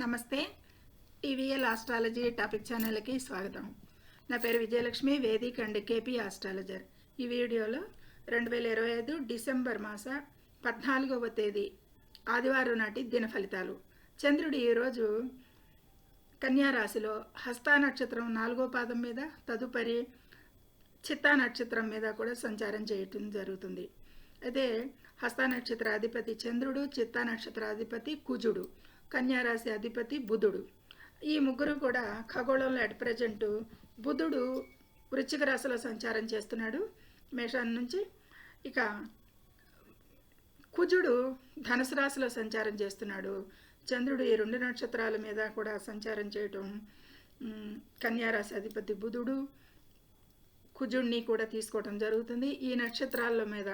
నమస్తే TVL astrology topic ఛానల్కి స్వాగతం. నా పేరు Vijayalakshmi Vedic and KP astrologer. ఈ వీడియోలో రెండు వేల ఇరవై ఐదు డిసెంబర్ మాస పద్నాలుగవ తేదీ ఆదివారం నాటి దిన ఫలితాలు. చంద్రుడు ఈరోజు కన్యారాశిలో హస్తా నక్షత్రం నాలుగో పాదం మీద తదుపరి చిత్తా నక్షత్రం మీద కూడా సంచారం చేయటం జరుగుతుంది. అయితే హస్త నక్షత్రాధిపతి చంద్రుడు చిత్తా నక్షత్రాధిపతి కుజుడు. కన్యారాశి అధిపతి బుధుడు. ఈ ముగ్గురు కూడా ఖగోళంలో అట్ ప్రజెంట్ బుధుడు వృశ్చిక రాశిలో సంచారం చేస్తున్నాడు. మేషాన్ నుంచి ఇక కుజుడు ధనుసు రాశిలో సంచారం చేస్తున్నాడు. చంద్రుడు ఈ రెండు నక్షత్రాల మీద కూడా సంచారం చేయటం కన్యారాశి అధిపతి బుధుడు కుజుడిని కూడా తీసుకోవటం జరుగుతుంది. ఈ నక్షత్రాల మీద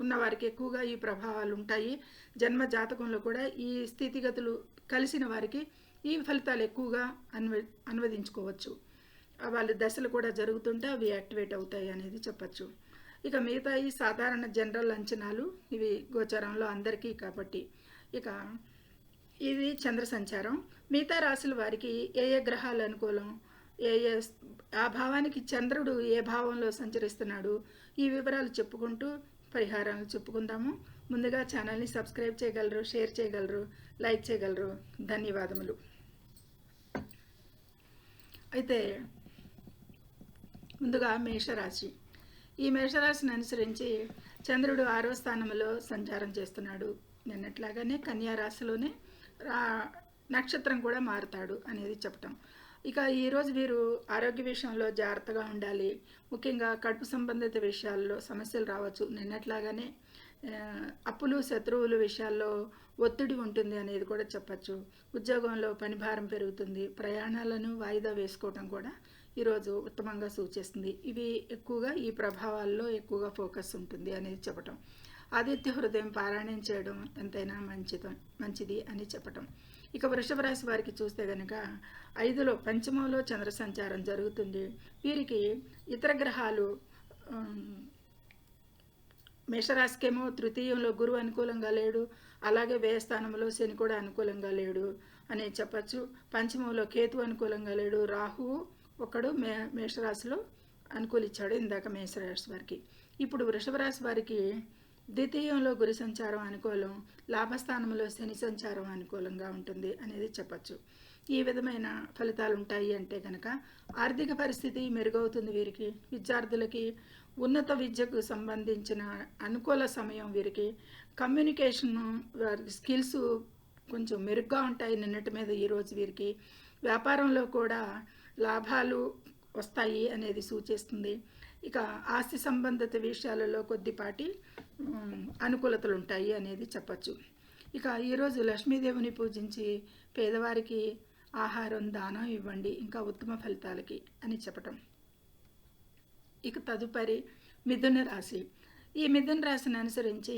ఉన్నవారికి ఎక్కువగా ఈ ప్రభావాలు ఉంటాయి. జన్మ జాతకంలో కూడా ఈ స్థితిగతులు కలిసిన వారికి ఈ ఫలితాలు ఎక్కువగా అన్వ అనువదించుకోవచ్చు. వాళ్ళ దశలు కూడా జరుగుతుంటే అవి యాక్టివేట్ అవుతాయి అనేది చెప్పచ్చు. ఇక మిగతా ఈ సాధారణ జనరల్ అంచనాలు ఇవి గోచరంలో అందరికీ కాబట్టి. ఇక ఇది చంద్ర సంచారం. మిగతా రాశుల వారికి ఏ ఏ గ్రహాలు అనుకూలం? ఏ ఏ ఆ భావానికి చంద్రుడు ఏ భావంలో సంచరిస్తున్నాడు? ఈ వివరాలు చెప్పుకుంటూ పరిహారాలు చెప్పుకుందాము. ముందుగా ఛానల్ని సబ్స్క్రైబ్ చేయగలరు షేర్ చేయగలరు లైక్ చేయగలరు. ధన్యవాదములు. అయితే ముందుగా మేషరాశి. ఈ మేషరాశిని అనుసరించి చంద్రుడు ఆరో స్థానంలో సంచారం చేస్తున్నాడు. నిన్నట్లాగానే కన్యారాశిలోనే రా- నక్షత్రం కూడా మారుతాడు అనేది చెప్పటం. ఇక ఈరోజు వీరు ఆరోగ్య విషయంలో జాగ్రత్తగా ఉండాలి. ముఖ్యంగా కడుపు సంబంధిత విషయాల్లో సమస్యలు రావచ్చు. నిన్నట్లాగానే అప్పులు శత్రువులు విషయాల్లో ఒత్తిడి ఉంటుంది అనేది కూడా చెప్పచ్చు. ఉద్యోగంలో పనిభారం పెరుగుతుంది. ప్రయాణాలను వాయిదా వేసుకోవటం కూడా ఈరోజు ఉత్తమంగా సూచిస్తుంది. ఇవి ఎక్కువగా ఈ ప్రభావాల్లో ఎక్కువగా ఫోకస్ ఉంటుంది అనేది చెప్పటం. ఆదిత్య హృదయం పారాయణం చేయడం ఎంతైనా మంచిది మంచిది అని చెప్పటం. ఇక వృషభ రాశి వారికి చూస్తే కనుక ఐదులో పంచమంలో చంద్ర సంచారం జరుగుతుంది. వీరికి ఇతర గ్రహాలు మేషరాశికేమో తృతీయంలో గురువు అనుకూలంగా లేడు. అలాగే వ్యయస్థానంలో శని కూడా అనుకూలంగా లేడు అని చెప్పచ్చు. పంచమంలో కేతు అనుకూలంగా లేడు. రాహువు ఒకడు మే మేషరాశిలో అనుకూలిచ్చాడు. ఇందాక మేషరాశి వారికి. ఇప్పుడు వృషభ రాశి వారికి ద్వితీయంలో గురి సంచారం అనుకూలం లాభస్థానంలో శని సంచారం అనుకూలంగా ఉంటుంది అనేది చెప్పచ్చు. ఈ విధమైన ఫలితాలు ఉంటాయి అంటే కనుక ఆర్థిక పరిస్థితి మెరుగవుతుంది వీరికి. విద్యార్థులకి ఉన్నత విద్యకు సంబంధించిన అనుకూల సమయం వీరికి. కమ్యూనికేషన్ వారి స్కిల్స్ కొంచెం మెరుగ్గా ఉంటాయి నిన్నటి మీద ఈరోజు వీరికి. వ్యాపారంలో కూడా లాభాలు వస్తాయి అనేది సూచిస్తుంది. ఇక ఆస్తి సంబంధిత విషయాలలో కొద్దిపాటి అనుకూలతలు ఉంటాయి అనేది చెప్పచ్చు. ఇక ఈరోజు లక్ష్మీదేవిని పూజించి పేదవారికి ఆహారం దానం ఇవ్వండి ఇంకా ఉత్తమ ఫలితాలకి అని చెప్పటం. ఇక తదుపరి మిథున రాశి. ఈ మిథున రాశిని అనుసరించి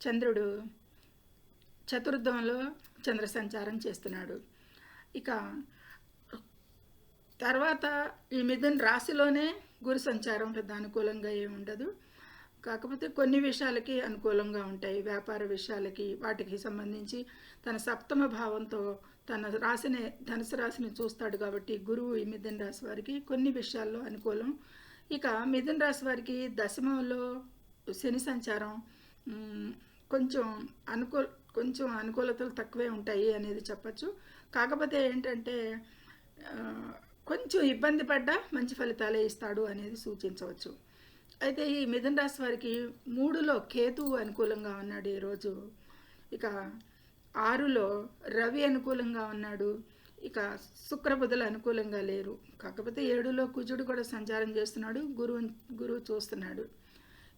చంద్రుడు చతుర్థంలో చంద్ర సంచారం చేస్తున్నాడు. ఇక తర్వాత ఈ మిథున రాశిలోనే గురు సంచారం పెద్ద అనుకూలంగా ఏమి ఉండదు కాకపోతే కొన్ని విషయాలకి అనుకూలంగా ఉంటాయి. వ్యాపార విషయాలకి వాటికి సంబంధించి తన సప్తమ భావంతో తన రాశిని ధనుసు రాశిని చూస్తాడు కాబట్టి గురువు ఈ మిథున రాశి వారికి కొన్ని విషయాల్లో అనుకూలం. ఇక మిథున రాశి వారికి దశమంలో శని సంచారం కొంచెం అనుకూల కొంచెం అనుకూలతలు తక్కువే ఉంటాయి అనేది చెప్పచ్చు. కాకపోతే ఏంటంటే కొంచెం ఇబ్బంది పడ్డా మంచి ఫలితాలే ఇస్తాడు అనేది సూచించవచ్చు. అయితే ఈ మిథున రాశి వారికి మూడులో కేతువు అనుకూలంగా ఉన్నాడు ఈరోజు ఇక ఆరులో రవి అనుకూలంగా ఉన్నాడు. ఇక శుక్రబుధులు అనుకూలంగా లేరు. కాకపోతే ఏడులో కుజుడు కూడా సంచారం చేస్తున్నాడు. గురువు గురువు చూస్తున్నాడు.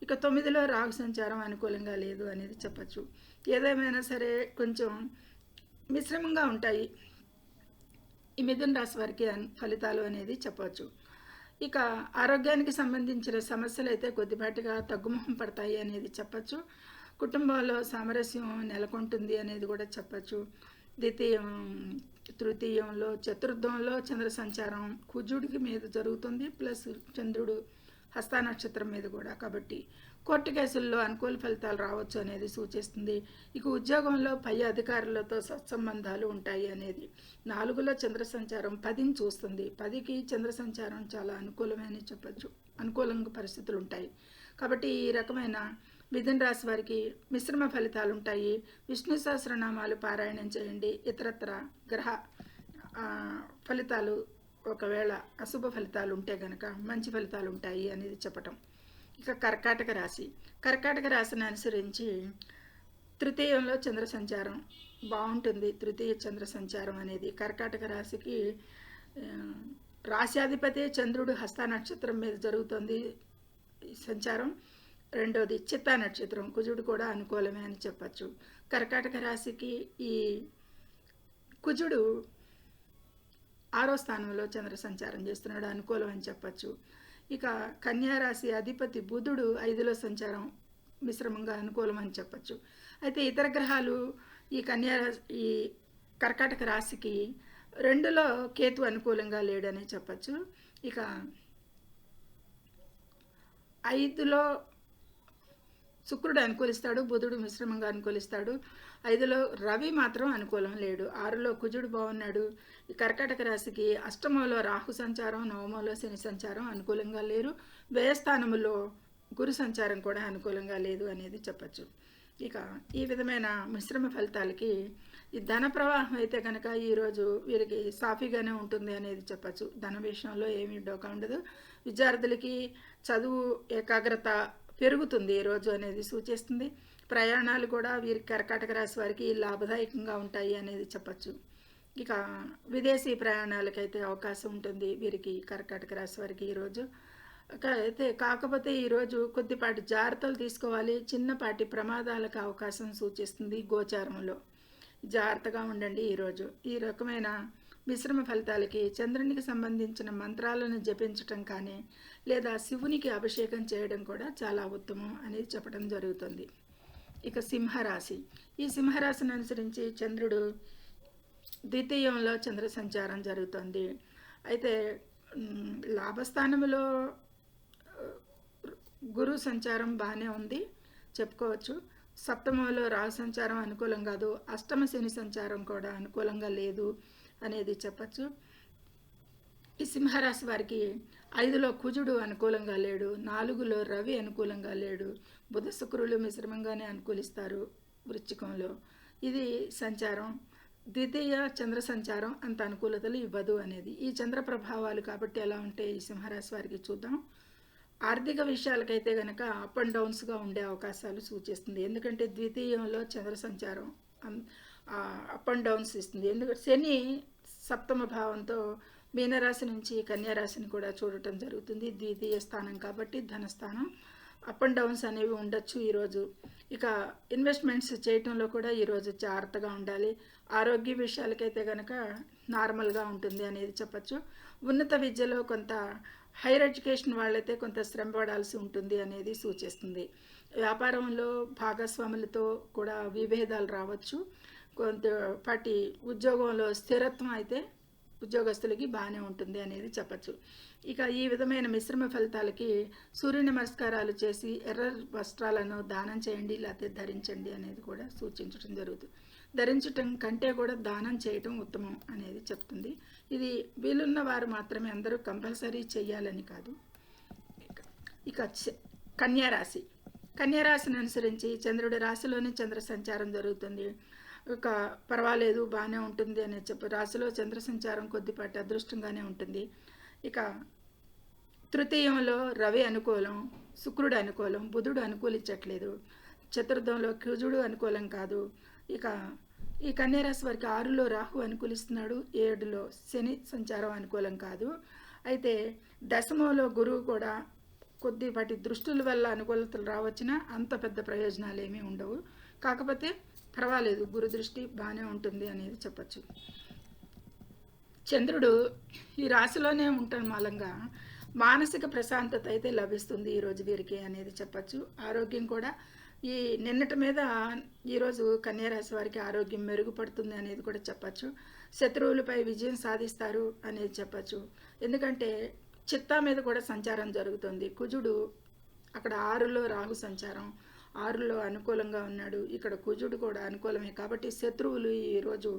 ఇక తొమ్మిదిలో రాహు సంచారం అనుకూలంగా లేదు అనేది చెప్పచ్చు. ఏదేమైనా సరే కొంచెం మిశ్రమంగా ఉంటాయి. ఈ మిథున రాశి వారికి ఫలితాలు అనేది చెప్పవచ్చు. ఇక ఆరోగ్యానికి సంబంధించిన సమస్యలు అయితే కొద్దిపాటిగా తగ్గుముఖం పడతాయి అనేది చెప్పచ్చు. కుటుంబంలో సామరస్యం నెలకొంటుంది అనేది కూడా చెప్పచ్చు. ద్వితీయం తృతీయంలో చతుర్థంలో చంద్ర సంచారం కుజుడికి మీద జరుగుతుంది. ప్లస్ చంద్రుడు హస్త నక్షత్రం మీద కూడా. కాబట్టి కోర్టు కేసుల్లో అనుకూల ఫలితాలు రావచ్చు అనేది సూచిస్తుంది. ఇక ఉద్యోగంలో పై అధికారులతో సత్సంబంధాలు ఉంటాయి అనేది నాలుగులో చంద్ర సంచారం పదిని చూస్తుంది. పదికి చంద్ర సంచారం చాలా అనుకూలమైన చెప్పచ్చు. అనుకూలంగా పరిస్థితులు ఉంటాయి. కాబట్టి ఈ రకమైన మిథున రాశి వారికి మిశ్రమ ఫలితాలు ఉంటాయి. విష్ణు సహస్రనామాలు పారాయణం చేయండి. ఇతరత్ర గ్రహ ఫలితాలు ఒకవేళ అశుభ ఫలితాలు ఉంటే గనక మంచి ఫలితాలు ఉంటాయి అనేది చెప్పటం. ఇక కర్కాటక రాశి. కర్కాటక రాశిని అనుసరించి తృతీయంలో చంద్ర సంచారం బాగుంటుంది తృతీయ చంద్ర సంచారం అనేది. కర్కాటక రాశికి రాశ్యాధిపతి చంద్రుడు హస్త నక్షత్రం మీద జరుగుతుంది సంచారం. రెండోది చిత్తా నక్షత్రం. కుజుడు కూడా అనుకూలమే అని చెప్పచ్చు. కర్కాటక రాశికి ఈ కుజుడు ఆరో స్థానంలో చంద్ర సంచారం చేస్తున్నాడు. అనుకూలం అని చెప్పచ్చు. ఇక కన్యారాశి అధిపతి బుధుడు ఐదులో సంచారం మిశ్రమంగా అనుకూలం అని చెప్పచ్చు. అయితే ఇతర గ్రహాలు ఈ కన్యారాశి ఈ కర్కాటక రాశికి రెండులో కేతు అనుకూలంగా లేడని చెప్పచ్చు. ఇక ఐదులో శుక్రుడు అనుకూలిస్తాడు బుధుడు మిశ్రమంగా అనుకూలిస్తాడు. ఐదులో రవి మాత్రం అనుకూలం లేడు. ఆరులో కుజుడు బాగున్నాడు. ఈ కర్కాటక రాశికి అష్టమంలో రాహు సంచారం నవమంలో శని సంచారం అనుకూలంగా లేరు. వ్యయస్థానములో గురు సంచారం కూడా అనుకూలంగా లేదు అనేది చెప్పచ్చు. ఇక ఈ విధమైన మిశ్రమ ఫలితాలకి ఈ ధన ప్రవాహం అయితే కనుక ఈరోజు వీరికి సాఫీగానే ఉంటుంది అనేది చెప్పచ్చు. ధన విషయంలో ఏమీ డోకా ఉండదు. విద్యార్థులకి చదువు ఏకాగ్రత పెరుగుతుంది ఈరోజు అనేది సూచిస్తుంది. ప్రయాణాలు కూడా వీరి కర్కాటక రాశి వారికి లాభదాయకంగా ఉంటాయి అనేది చెప్పచ్చు. ఇక విదేశీ ప్రయాణాలకైతే అవకాశం ఉంటుంది వీరికి కర్కాటక రాశి వారికి ఈరోజు అయితే కాకపోతే ఈరోజు కొద్దిపాటి జాగ్రత్తలు తీసుకోవాలి. చిన్నపాటి ప్రమాదాలకు అవకాశం సూచిస్తుంది గోచారంలో. జాగ్రత్తగా ఉండండి ఈరోజు ఈ రకమైన మిశ్రమ ఫలితాలకి చంద్రునికి సంబంధించిన మంత్రాలను జపించటం కానీ లేదా శివునికి అభిషేకం చేయడం కూడా చాలా ఉత్తమం అనేది చెప్పడం జరుగుతుంది. ఇక సింహరాశి. ఈ సింహరాశిని అనుసరించి చంద్రుడు ద్వితీయంలో చంద్ర సంచారం జరుగుతుంది. అయితే లాభస్థానంలో గురు సంచారం బాగానే ఉంది చెప్పుకోవచ్చు. సప్తమంలో రాహు సంచారం అనుకూలం కాదు. అష్టమ శని సంచారం కూడా అనుకూలంగా లేదు అనేది చెప్పచ్చు. ఈ సింహరాశి వారికి ఐదులో కుజుడు అనుకూలంగా లేడు నాలుగులో రవి అనుకూలంగా లేడు బుధ శుక్రులు మిశ్రమంగానే అనుకూలిస్తారు వృశ్చికంలో. ఇది సంచారం. ద్వితీయ చంద్ర సంచారం అంత అనుకూలతలు ఇవ్వదు అనేది. ఈ చంద్ర ప్రభావాలు కాబట్టి ఎలా ఉంటాయి ఈ సింహరాశి వారికి చూద్దాం. ఆర్థిక విషయాలకైతే కనుక అప్ అండ్ డౌన్స్గా ఉండే అవకాశాలు సూచిస్తుంది. ఎందుకంటే ద్వితీయంలో చంద్ర సంచారం అప్ అండ్ డౌన్స్ ఇస్తుంది. ఎందుకంటే శని సప్తమ భావంతో మీనరాశి నుంచి కన్యారాశిని కూడా చూడటం జరుగుతుంది. ద్వితీయ స్థానం కాబట్టి ధనస్థానం. అప్ అండ్ డౌన్స్ అనేవి ఉండొచ్చు ఈరోజు. ఇక ఇన్వెస్ట్మెంట్స్ చేయటంలో కూడా ఈరోజు జాగ్రత్తగా ఉండాలి. ఆరోగ్య విషయాలకైతే కనుక నార్మల్గా ఉంటుంది అనేది చెప్పచ్చు. ఉన్నత విద్యలో కొంత హైయర్ ఎడ్యుకేషన్ వాళ్ళైతే కొంత శ్రమ పడాల్సి ఉంటుంది అనేది సూచిస్తుంది. వ్యాపారంలో భాగస్వాములతో కూడా విభేదాలు రావచ్చు. కొంతపాటి ఉద్యోగంలో స్థిరత్వం అయితే ఉద్యోగస్తులకి బాగానే ఉంటుంది అనేది చెప్పచ్చు. ఇక ఈ విధమైన మిశ్రమ ఫలితాలకి సూర్య నమస్కారాలు చేసి ఎర్ర వస్త్రాలను దానం చేయండి లేకపోతే ధరించండి అనేది కూడా సూచించడం జరుగుతుంది ధరించటం కంటే కూడా దానం చేయటం ఉత్తమం అనేది చెప్తుంది. ఇది వీలున్న వారు మాత్రమే అందరూ కంపల్సరీ చేయాలని కాదు. ఇక- కన్యారాశి కన్యారాశిని అనుసరించి చంద్రుడి రాశిలోనే చంద్ర సంచారం జరుగుతుంది. ఒక పర్వాలేదు బాగానే ఉంటుంది అనే చెప్పి. రాశిలో చంద్ర సంచారం కొద్దిపాటి అదృష్టంగానే ఉంటుంది. ఇక తృతీయంలో రవి అనుకూలం శుక్రుడు అనుకూలం బుధుడు అనుకూలించట్లేదు. చతుర్థంలో కుజుడు అనుకూలం కాదు. ఇక ఈ కన్యారాశి వారికి ఆరులో రాహు అనుకూలిస్తున్నాడు ఏడులో శని సంచారం అనుకూలం కాదు. అయితే దశమంలో గురువు కూడా కొద్దిపాటి దృష్టుల వల్ల అనుకూలతలు రావచ్చినా అంత పెద్ద ప్రయోజనాలు ఏమీ ఉండవు. కాకపోతే పర్వాలేదు గురు దృష్టి బాగానే ఉంటుంది అనేది చెప్పచ్చు. చంద్రుడు ఈ రాశిలోనే ఉంటాడు మూలంగా. మానసిక ప్రశాంతత అయితే లభిస్తుంది ఈరోజు వీరికి అనేది చెప్పచ్చు. ఆరోగ్యం కూడా ఈ నిన్నటి మీద ఈరోజు కన్యారాశి వారికి ఆరోగ్యం మెరుగుపడుతుంది అనేది కూడా చెప్పచ్చు. శత్రువులపై విజయం సాధిస్తారు అనేది చెప్పచ్చు. ఎందుకంటే చిత్తా మీద కూడా సంచారం జరుగుతుంది. కుజుడు అక్కడ ఆరులో రాహు సంచారం. ఆరులో అనుకూలంగా ఉన్నాడు. ఇక్కడ కుజుడు కూడా అనుకూలమే. కాబట్టి శత్రువులు ఈరోజు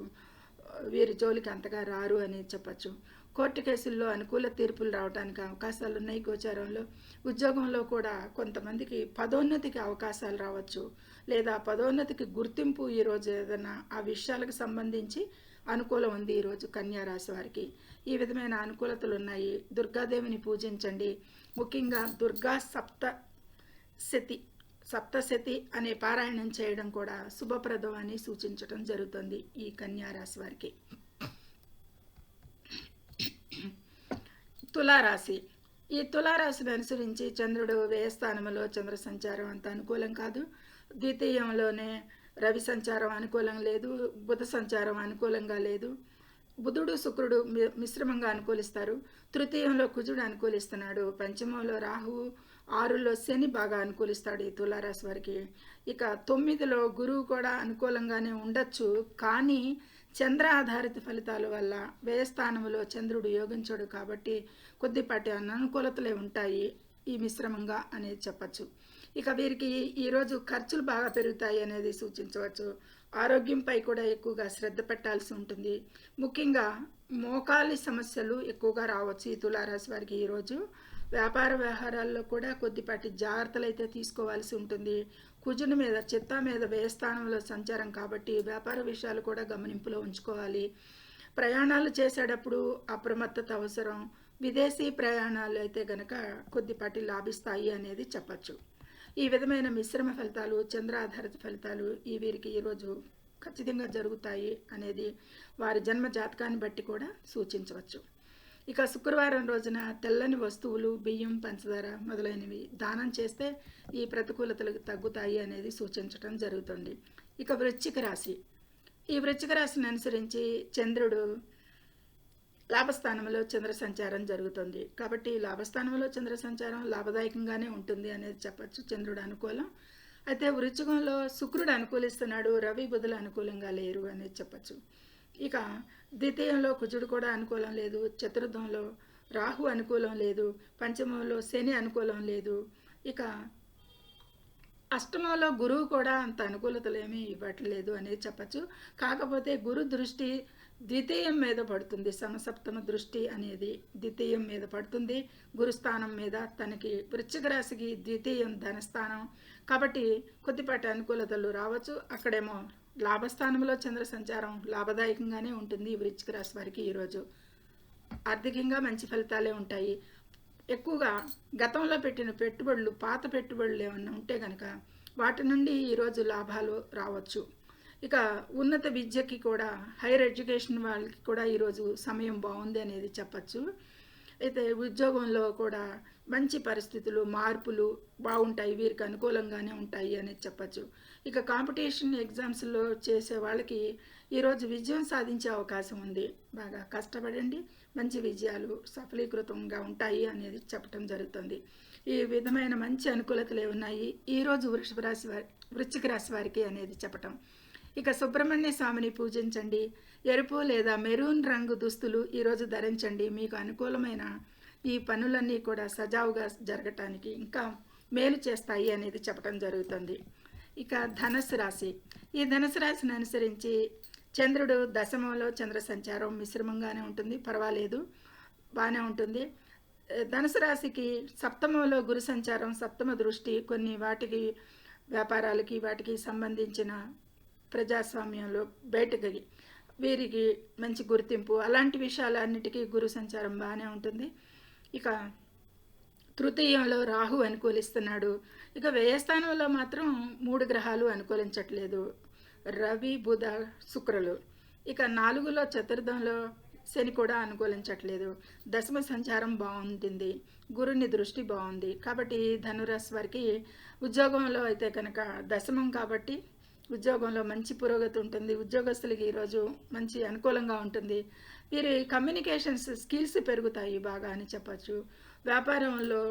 వీరి జోలికి అంతగా రారు అని చెప్పచ్చు. కోర్టు కేసుల్లో అనుకూల తీర్పులు రావడానికి అవకాశాలు ఉన్నాయి గోచారంలో. ఉద్యోగంలో కూడా కొంతమందికి పదోన్నతికి అవకాశాలు రావచ్చు. లేదా పదోన్నతికి గుర్తింపు ఈరోజు ఏదైనా ఆ విషయాలకు సంబంధించి అనుకూలం ఉంది ఈరోజు కన్యారాశి వారికి. ఈ విధమైన అనుకూలతలు ఉన్నాయి. దుర్గాదేవిని పూజించండి. ముఖ్యంగా దుర్గా సప్త శతి సప్తశతి అనే పారాయణం చేయడం కూడా శుభప్రదం అని సూచించడం జరుగుతుంది ఈ కన్యారాశి వారికి. తులారాశి. ఈ తులారాశిని అనుసరించి చంద్రుడు వ్యయస్థానంలో చంద్ర సంచారం అంత అనుకూలం కాదు. ద్వితీయంలోనే రవి సంచారం అనుకూలం లేదు బుధ సంచారం అనుకూలంగా లేదు. బుధుడు శుక్రుడు మి- మిశ్రమంగా అనుకూలిస్తారు. తృతీయంలో కుజుడు అనుకూలిస్తున్నాడు. పంచమంలో రాహువు ఆరులో శని బాగా అనుకూలిస్తాడు ఈ తులారాశి వారికి. ఇక తొమ్మిదిలో గురువు కూడా అనుకూలంగానే ఉండొచ్చు కానీ చంద్ర ఆధారిత ఫలితాల వల్ల వ్యయస్థానంలో చంద్రుడు యోగించడు కాబట్టి కొద్దిపాటి అననుకూలతలే ఉంటాయి ఈ మిశ్రమంగా అనేది చెప్పచ్చు. ఇక వీరికి ఈరోజు ఖర్చులు బాగా పెరుగుతాయి అనేది సూచించవచ్చు. ఆరోగ్యంపై కూడా ఎక్కువగా శ్రద్ధ పెట్టాల్సి ఉంటుంది. ముఖ్యంగా మోకాలి సమస్యలు ఎక్కువగా రావచ్చు ఈ తులారాశి వారికి ఈరోజు వ్యాపార వ్యవహారాల్లో కూడా కొద్దిపాటి జాగ్రత్తలు అయితే తీసుకోవాల్సి ఉంటుంది. కుజుని మీద చిత్తా మీద వ్యయస్థానంలో సంచారం కాబట్టి వ్యాపార విషయాలు కూడా గమనింపులో ఉంచుకోవాలి. ప్రయాణాలు చేసేటప్పుడు అప్రమత్తత అవసరం. విదేశీ ప్రయాణాలు అయితే గనక కొద్దిపాటి లాభిస్తాయి అనేది చెప్పచ్చు. ఈ విధమైన మిశ్రమ ఫలితాలు చంద్ర ఆధారిత ఫలితాలు ఈ వీరికి ఈరోజు ఖచ్చితంగా జరుగుతాయి అనేది వారి జన్మ జాతకాన్ని బట్టి కూడా సూచించవచ్చు. ఇక శుక్రవారం రోజున తెల్లని వస్తువులు బియ్యం పంచదార మొదలైనవి దానం చేస్తే ఈ ప్రతికూలతలు తగ్గుతాయి అనేది సూచించడం జరుగుతుంది. ఇక వృశ్చిక రాశి. ఈ వృశ్చిక రాశిని అనుసరించి చంద్రుడు లాభస్థానంలో చంద్ర సంచారం జరుగుతుంది. కాబట్టి లాభస్థానంలో చంద్ర సంచారం లాభదాయకంగానే ఉంటుంది అనేది చెప్పచ్చు చంద్రుడు అనుకూలం. అయితే వృచ్చికంలో శుక్రుడు అనుకూలిస్తున్నాడు రవి బుధులు అనుకూలంగా లేరు అనేది చెప్పచ్చు. ఇక ద్వితీయంలో కుజుడు కూడా అనుకూలం లేదు చతుర్థంలో రాహు అనుకూలం లేదు పంచమంలో శని అనుకూలం లేదు. ఇక అష్టమంలో గురువు కూడా అంత అనుకూలతలు ఏమీ ఇవ్వట్లేదు అనేది చెప్పచ్చు. కాకపోతే గురు దృష్టి ద్వితీయం మీద పడుతుంది సమసప్తమ దృష్టి అనేది ద్వితీయం మీద పడుతుంది. గురుస్థానం మీద తనకి వృశ్చిక రాశికి ద్వితీయం ధనస్థానం. కాబట్టి కొద్దిపాటి అనుకూలతలు రావచ్చు. అక్కడేమో లాభస్థానంలో చంద్ర సంచారం లాభదాయకంగానే ఉంటుంది ఈ వృచ్చిక రాశి వారికి ఈరోజు ఆర్థికంగా మంచి ఫలితాలే ఉంటాయి. ఎక్కువగా గతంలో పెట్టిన పెట్టుబడులు పాత పెట్టుబడులు ఏమన్నా ఉంటే కనుక వాటి నుండి ఈరోజు లాభాలు రావచ్చు. ఇక ఉన్నత విద్యకి కూడా హైయర్ ఎడ్యుకేషన్ వాళ్ళకి కూడా ఈరోజు సమయం బాగుంది అనేది చెప్పచ్చు. అయితే ఉద్యోగంలో కూడా మంచి పరిస్థితులు మార్పులు బాగుంటాయి వీరికి అనుకూలంగానే ఉంటాయి అనేది చెప్పచ్చు. ఇక కాంపిటీషన్ ఎగ్జామ్స్లో చేసే వాళ్ళకి ఈరోజు విజయం సాధించే అవకాశం ఉంది. బాగా కష్టపడండి. మంచి విజయాలు సఫలీకృతంగా ఉంటాయి అనేది చెప్పడం జరుగుతుంది. ఈ విధమైన మంచి అనుకూలతలు ఉన్నాయి? ఈరోజు వృషభ రాశి వారి వృశ్చిక రాశి వారికి అనేది చెప్పటం. ఇక సుబ్రహ్మణ్య స్వామిని పూజించండి. ఎరుపు లేదా మెరూన్ రంగు దుస్తులు ఈరోజు ధరించండి. మీకు అనుకూలమైన ఈ పనులన్నీ కూడా సజావుగా జరగటానికి ఇంకా మేలు చేస్తాయి అనేది చెప్పడం జరుగుతుంది. ఇక ధనుసు రాశి. ఈ ధనుసు రాశిని అనుసరించి చంద్రుడు దశమంలో చంద్ర సంచారం మిశ్రమంగానే ఉంటుంది. పర్వాలేదు బాగానే ఉంటుంది. ధనుసు రాశికి సప్తమంలో గురు సంచారం సప్తమ దృష్టి కొన్ని వాటికి వ్యాపారాలకి వాటికి సంబంధించిన ప్రజాస్వామ్యంలో బయటకి వీరికి మంచి గుర్తింపు. అలాంటి విషయాలన్నిటికీ గురు సంచారం బాగానే ఉంటుంది. ఇక తృతీయంలో రాహు అనుకూలిస్తున్నాడు. ఇక వ్యయస్థానంలో మాత్రం మూడు గ్రహాలు అనుకూలించట్లేదు. రవి బుధ శుక్రులు. ఇక నాలుగులో చతుర్థంలో శని కూడా అనుకూలించట్లేదు. దశమ సంచారం బాగుంటుంది. గురుని దృష్టి బాగుంది. కాబట్టి ధనురాశి వారికి ఉద్యోగంలో అయితే కనుక దశమం కాబట్టి ఉద్యోగంలో మంచి పురోగతి ఉంటుంది. ఉద్యోగస్తులకి ఈరోజు మంచి అనుకూలంగా ఉంటుంది. వీరి కమ్యూనికేషన్స్ స్కిల్స్ పెరుగుతాయి బాగా అని చెప్పచ్చు. వ్యాపారంలో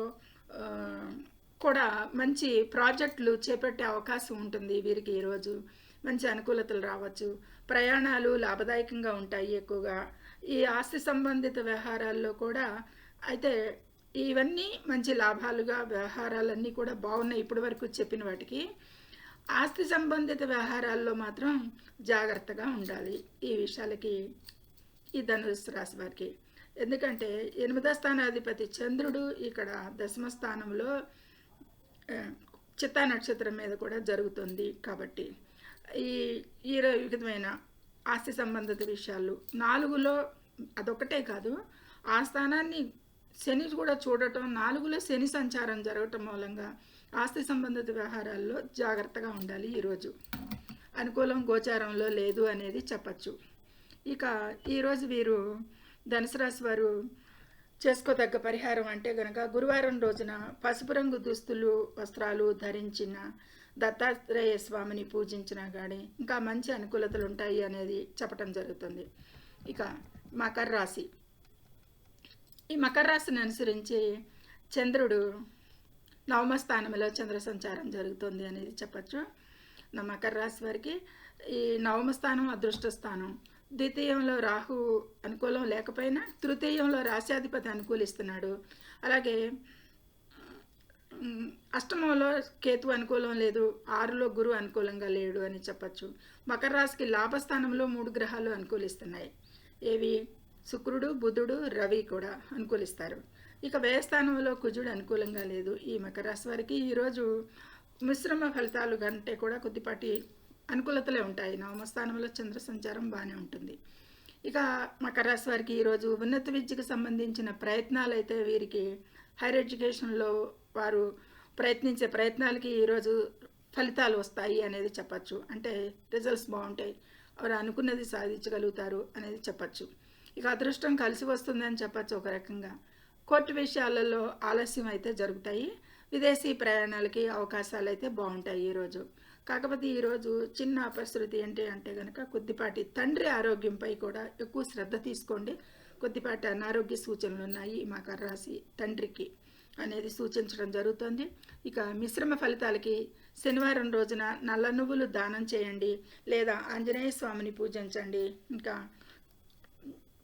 కూడా మంచి ప్రాజెక్టులు చేపట్టే అవకాశం ఉంటుంది వీరికి ఈరోజు. మంచి అనుకూలతలు రావచ్చు. ప్రయాణాలు లాభదాయకంగా ఉంటాయి ఎక్కువగా. ఈ ఆస్తి సంబంధిత వ్యవహారాల్లో కూడా అయితే ఇవన్నీ మంచి లాభాలుగా వ్యవహారాలన్నీ కూడా బాగున్నాయి ఇప్పటి వరకు చెప్పిన వాటికి. ఆస్తి సంబంధిత వ్యవహారాల్లో మాత్రం జాగ్రత్తగా ఉండాలి. ఈ విషయాలకి ఈ ధనుసు రాశి వారికి. ఎందుకంటే ఎనిమిదో స్థానాధిపతి చంద్రుడు ఇక్కడ దశమ స్థానంలో చిత్తా నక్షత్రం మీద కూడా జరుగుతుంది కాబట్టి. ఈ ఈ విధమైన ఆస్తి సంబంధిత విషయాలు నాలుగులో అదొకటే కాదు ఆ స్థానాన్ని శని కూడా చూడటం నాలుగులో శని సంచారం జరగటం మూలంగా ఆస్తి సంబంధిత వ్యవహారాల్లో జాగ్రత్తగా ఉండాలి ఈరోజు. అనుకూలం గోచారంలో లేదు అనేది చెప్పచ్చు. ఇక ఈరోజు వీరు ధనుసు రాశి వారు చేసుకోదగ్గ పరిహారం అంటే గనక గురువారం రోజున పసుపు రంగు దుస్తులు వస్త్రాలు ధరించిన దత్తాత్రేయ స్వామిని పూజించినా కానీ ఇంకా మంచి అనుకూలతలు ఉంటాయి అనేది చెప్పటం జరుగుతుంది. ఇక మకర రాశి. ఈ మకర రాశిని అనుసరించి చంద్రుడు నవమ స్థానంలో చంద్ర సంచారం జరుగుతుంది అనేది చెప్పచ్చు. నా మకర రాశి వారికి ఈ నవమ స్థానం అదృష్ట స్థానం ద్వితీయంలో రాహు అనుకూలం లేకపోయినా తృతీయంలో రాశ్యాధిపతి అనుకూలిస్తున్నాడు. అలాగే అష్టమంలో కేతు అనుకూలం లేదు ఆరులో గురు అనుకూలంగా లేడు అని చెప్పచ్చు. మకర రాశికి లాభస్థానంలో మూడు గ్రహాలు అనుకూలిస్తున్నాయి. ఏవి? శుక్రుడు బుధుడు రవి కూడా అనుకూలిస్తారు. ఇక వ్యయస్థానంలో కుజుడు అనుకూలంగా లేదు. ఈ మకర రాశి వారికి ఈరోజు మిశ్రమ ఫలితాలు కంటే కూడా కొద్దిపాటి అనుకూలతలే ఉంటాయి. నవమ స్థానంలో చంద్ర సంచారం బాగానే ఉంటుంది. ఇక మకర రాశి వారికి ఈరోజు ఉన్నత విద్యకు సంబంధించిన ప్రయత్నాలు అయితే వీరికి హైయర్ ఎడ్యుకేషన్లో వారు ప్రయత్నించే ప్రయత్నాలకి ఈరోజు ఫలితాలు వస్తాయి అనేది చెప్పచ్చు. అంటే రిజల్ట్స్ బాగుంటాయి. వారు అనుకున్నది సాధించగలుగుతారు అనేది చెప్పచ్చు. ఇక అదృష్టం కలిసి వస్తుందని చెప్పచ్చు ఒక రకంగా. కోర్టు విషయాలలో ఆలస్యం అయితే జరుగుతాయి. విదేశీ ప్రయాణాలకి అవకాశాలు అయితే బాగుంటాయి ఈరోజు కాకపోతే ఈరోజు చిన్న అపశృతి ఏంటి అంటే కనుక కొద్దిపాటి తండ్రి ఆరోగ్యంపై కూడా ఎక్కువ శ్రద్ధ తీసుకోండి. కొద్దిపాటి అనారోగ్య సూచనలు ఉన్నాయి మా రాశి తండ్రికి అనేది సూచించడం జరుగుతుంది. ఇక మిశ్రమ ఫలితాలకి శనివారం రోజున నల్ల నువ్వులు దానం చేయండి లేదా ఆంజనేయ స్వామిని పూజించండి. ఇంకా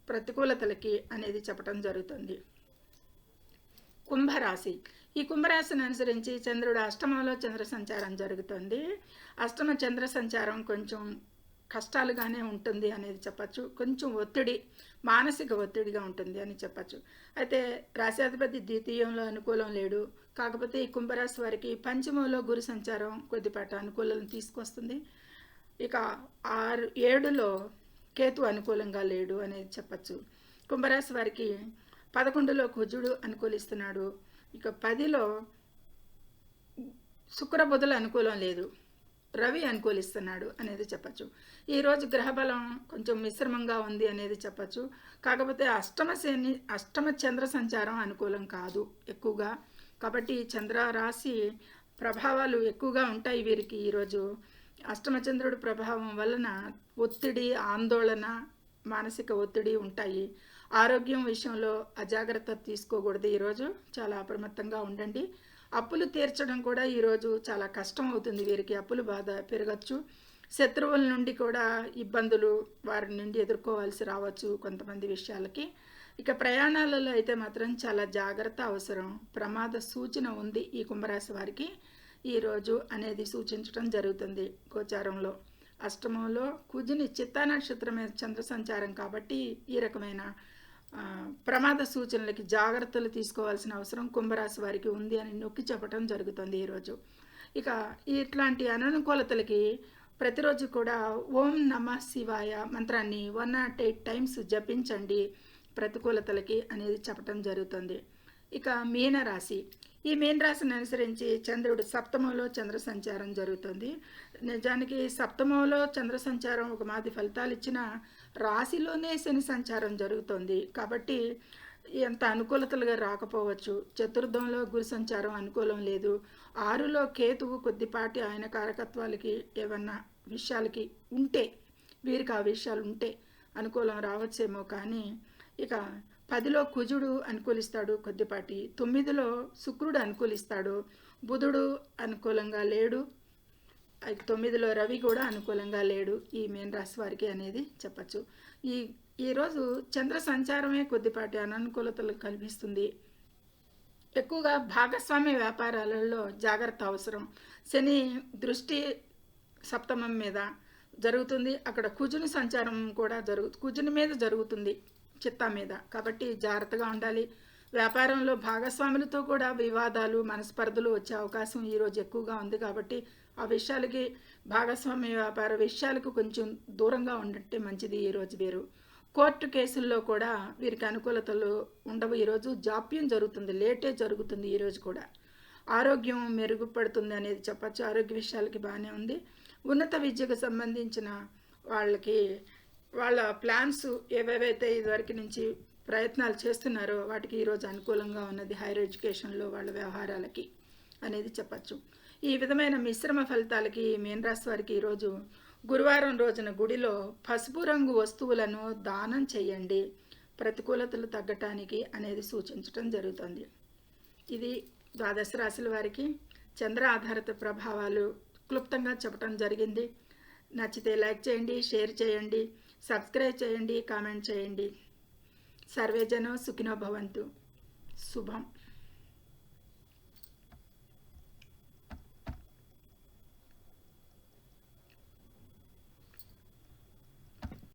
ప్రతికూలతలకి అనేది చెప్పడం జరుగుతుంది. కుంభరాశి ఈ కుంభరాశిని అనుసరించి చంద్రుడు అష్టమంలో చంద్ర సంచారం జరుగుతుంది. అష్టమ చంద్ర సంచారం కొంచెం కష్టాలుగానే ఉంటుంది అనేది చెప్పచ్చు. కొంచెం ఒత్తిడి మానసిక ఒత్తిడిగా ఉంటుంది అని చెప్పచ్చు. అయితే రాశాధిపతి ద్వితీయంలో అనుకూలం లేడు. కాకపోతే ఈ కుంభరాశి వారికి పంచమంలో గురు సంచారం కొద్దిపాటి అనుకూలం తీసుకొస్తుంది. ఇక ఆరు ఏడులో కేతు అనుకూలంగా లేడు అనేది చెప్పచ్చు. కుంభరాశి వారికి పదకొండులో కుజుడు అనుకూలిస్తున్నాడు. ఇక పదిలో శుక్రబుధులు అనుకూలం లేదు. రవి అనుకూలిస్తున్నాడు అనేది చెప్పచ్చు. ఈరోజు గ్రహబలం కొంచెం మిశ్రమంగా ఉంది అనేది చెప్పచ్చు. కాకపోతే అష్టమ శని అష్టమ చంద్ర సంచారం అనుకూలం కాదు ఎక్కువగా. కాబట్టి చంద్ర రాశి ప్రభావాలు ఎక్కువగా ఉంటాయి వీరికి ఈరోజు అష్టమచంద్రుడి ప్రభావం వలన ఒత్తిడి ఆందోళన మానసిక ఒత్తిడి ఉంటాయి. ఆరోగ్యం విషయంలో అజాగ్రత్త తీసుకోకూడదు. ఈరోజు చాలా అప్రమత్తంగా ఉండండి. అప్పులు తీర్చడం కూడా ఈరోజు చాలా కష్టం అవుతుంది. వీరికి అప్పులు బాధ పెరగచ్చు. శత్రువుల నుండి కూడా ఇబ్బందులు వారి నుండి ఎదుర్కోవాల్సి రావచ్చు కొంతమంది విషయాలకి. ఇక ప్రయాణాలలో అయితే మాత్రం చాలా జాగ్రత్త అవసరం. ప్రమాద సూచన ఉంది ఈ కుంభరాశి వారికి. ఈరోజు అనేది సూచించడం జరుగుతుంది గోచారంలో. అష్టమంలో కుజుని చిత్తా నక్షత్రం చంద్ర సంచారం కాబట్టి ఈ రకమైన ప్రమాద సూచనలకి జాగ్రత్తలు తీసుకోవాల్సిన అవసరం కుంభరాశి వారికి ఉంది అని నొక్కి చెప్పడం జరుగుతుంది ఈరోజు ఇక ఇట్లాంటి అననుకూలతలకి ప్రతిరోజు కూడా ఓం నమ శివాయ మంత్రాన్ని వన్ నాట్ ఎయిట్ టైమ్స్ జపించండి ప్రతికూలతలకి అనేది చెప్పడం జరుగుతుంది. ఇక మీనరాశి ఈ మీనరాశిని అనుసరించి చంద్రుడు సప్తమంలో చంద్ర సంచారం జరుగుతుంది. నిజానికి సప్తమంలో చంద్ర సంచారం ఒక మాది ఫలితాలు ఇచ్చిన రాశిలోనే శని సంచారం జరుగుతుంది. కాబట్టి ఎంత అనుకూలతలుగా రాకపోవచ్చు. చతుర్థంలో గురు సంచారం అనుకూలం లేదు. ఆరులో కేతువు కొద్దిపాటి ఆయన కారకత్వాలకి ఏమన్నా విషయాలకి ఉంటే వీరికి ఆ విషయాలు ఉంటే అనుకూలం రావచ్చేమో కానీ ఇక పదిలో కుజుడు అనుకూలిస్తాడు కొద్దిపాటి. తొమ్మిదిలో శుక్రుడు అనుకూలిస్తాడు. బుధుడు అనుకూలంగా లేడు. తొమ్మిదిలో రవి కూడా అనుకూలంగా లేడు ఈ మీన రాశి వారికి అనేది చెప్పచ్చు. ఈ ఈరోజు చంద్ర సంచారమే కొద్దిపాటి అననుకూలతలు కల్పిస్తుంది ఎక్కువగా భాగస్వామ్య వ్యాపారాలలో జాగ్రత్త అవసరం. శని దృష్టి సప్తమం మీద జరుగుతుంది. అక్కడ కుజుని సంచారం కూడా జరుగు కుజుని మీద జరుగుతుంది చిత్తా మీద. కాబట్టి జాగ్రత్తగా ఉండాలి. వ్యాపారంలో భాగస్వాములతో కూడా వివాదాలు మనస్పర్ధలు వచ్చే అవకాశం ఈరోజు ఎక్కువగా ఉంది కాబట్టి ఆ విషయాలకి భాగస్వామ్య వ్యాపార విషయాలకు కొంచెం దూరంగా ఉండటే మంచిది ఈరోజు వీరు. కోర్టు కేసుల్లో కూడా వీరికి అనుకూలతలు ఉండవు. ఈరోజు జాప్యం జరుగుతుంది లేటే జరుగుతుంది ఈరోజు కూడా. ఆరోగ్యం మెరుగుపడుతుంది అనేది చెప్పచ్చు. ఆరోగ్య విషయాలకి బాగానే ఉంది. ఉన్నత విద్యకు సంబంధించిన వాళ్ళకి వాళ్ళ ప్లాన్స్ ఏవేవైతే ఇదివరకు నుంచి ప్రయత్నాలు చేస్తున్నారో వాటికి ఈరోజు అనుకూలంగా ఉన్నది హైయర్ ఎడ్యుకేషన్లో వాళ్ళ వ్యవహారాలకి. అనేది చెప్పచ్చు. ఈ విధమైన మిశ్రమ ఫలితాలకి మీన రాశి వారికి ఈరోజు గురువారం రోజున గుడిలో పసుపు రంగు వస్తువులను దానం చేయండి. ప్రతికూలతలు తగ్గటానికి అనేది సూచించటం జరుగుతుంది. ఇది ద్వాదశ రాశుల వారికి చంద్ర ఆధారిత ప్రభావాలు క్లుప్తంగా చెప్పడం జరిగింది. నచ్చితే లైక్ చేయండి షేర్ చేయండి సబ్స్క్రైబ్ చేయండి కామెంట్ చేయండి. సర్వేజనం సుఖినో భవంతు. శుభం.